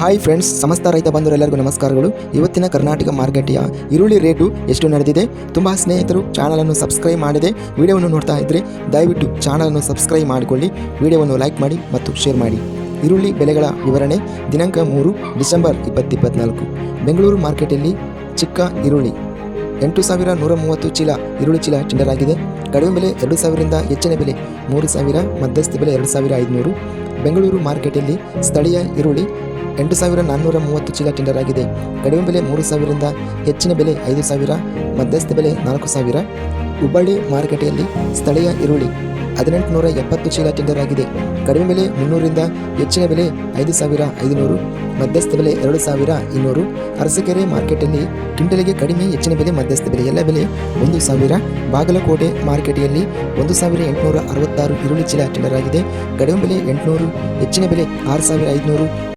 Hi friends ಸಮಸ್ತ ರೈತ ಬಂಧುರೆಲ್ಲರಿಗೂ ನಮಸ್ಕಾರಗಳು. ಇವತ್ತಿನ ಕರ್ನಾಟಕ ಮಾರ್ಕೆಟಿಯ ಈರುಳ್ಳಿ ರೇಟು ಎಷ್ಟು ನಡೆದಿದೆ? ತುಂಬ ಸ್ನೇಹಿತರು ಚಾನಲನ್ನು ಸಬ್ಸ್ಕ್ರೈಬ್ ಮಾಡಿದೆ. ವಿಡಿಯೋವನ್ನು ನೋಡ್ತಾ ಇದ್ದರೆ ದಯವಿಟ್ಟು ಚಾನಲನ್ನು ಸಬ್ಸ್ಕ್ರೈಬ್ ಮಾಡಿಕೊಳ್ಳಿ. ವಿಡಿಯೋವನ್ನು ಲೈಕ್ ಮಾಡಿ ಮತ್ತು ಶೇರ್ ಮಾಡಿ. ಈರುಳ್ಳಿ ಬೆಲೆಗಳ ವಿವರಣೆ ದಿನಾಂಕ ಮೂರು ಡಿಸೆಂಬರ್ ಇಪ್ಪತ್ತಿಪ್ಪತ್ನಾಲ್ಕು. ಬೆಂಗಳೂರು ಮಾರ್ಕೆಟಲ್ಲಿ ಚಿಕ್ಕ ಈರುಳ್ಳಿ ಎಂಟು ಸಾವಿರ ನೂರ ಮೂವತ್ತು ಚೀಲ ಈರುಳ್ಳಿ ಚೀಲ ಚಿಂಡರಾಗಿದೆ ಕಡಿಮೆ ಬೆಲೆ ಎರಡು ಸಾವಿರದಿಂದ ಹೆಚ್ಚಿನ ಬೆಲೆ ಮೂರು ಸಾವಿರ, ಮಧ್ಯಸ್ಥ ಬೆಲೆ ಎರಡು ಸಾವಿರ ಐದುನೂರು ಬೆಂಗಳೂರು ಮಾರ್ಕೆಟಲ್ಲಿ ಸ್ಥಳೀಯ ಈರುಳ್ಳಿ ಎಂಟು ಸಾವಿರ ನಾನ್ನೂರ ಮೂವತ್ತು ಚೀಲ ಟೆಂಡರ್ ಆಗಿದೆ. ಕಡಿಮೆ ಬೆಲೆ ಮೂರು ಸಾವಿರದಿಂದ ಹೆಚ್ಚಿನ ಬೆಲೆ ಐದು ಸಾವಿರ, ಮಧ್ಯಸ್ಥ ಬೆಲೆ ನಾಲ್ಕು ಸಾವಿರ. ಹುಬ್ಬಳ್ಳಿ ಮಾರುಕಟ್ಟೆಯಲ್ಲಿ ಸ್ಥಳೀಯ ಈರುಳ್ಳಿ ಹದಿನೆಂಟುನೂರ ಎಪ್ಪತ್ತು ಚೀಲ ಟೆಂಡರ್ ಆಗಿದೆ. ಕಡಿಮೆ ಬೆಲೆ ಮುನ್ನೂರಿಂದ ಹೆಚ್ಚಿನ ಬೆಲೆ ಐದು ಸಾವಿರ ಐದುನೂರು, ಮಧ್ಯಸ್ಥ ಬೆಲೆ ಎರಡು ಸಾವಿರ ಇನ್ನೂರು. ಅರಸಿಕೆರೆ ಮಾರ್ಕೆಟಲ್ಲಿ ಕ್ವಿಂಟಲಿಗೆ ಕಡಿಮೆ ಹೆಚ್ಚಿನ ಬೆಲೆ, ಮಧ್ಯಸ್ಥ ಬೆಲೆ ಎಲ್ಲ ಬೆಲೆ ಒಂದು ಸಾವಿರ. ಬಾಗಲಕೋಟೆ ಮಾರುಕಟ್ಟೆಯಲ್ಲಿ ಒಂದು ಸಾವಿರ ಎಂಟುನೂರ ಅರವತ್ತಾರು ಈರುಳ್ಳಿ ಚೀಲ ಟೆಂಡರ್ ಆಗಿದೆ. ಕಡಿಮೆ ಬೆಲೆ ಎಂಟುನೂರು, ಹೆಚ್ಚಿನ ಬೆಲೆ ಆರು ಸಾವಿರ ಐದುನೂರು.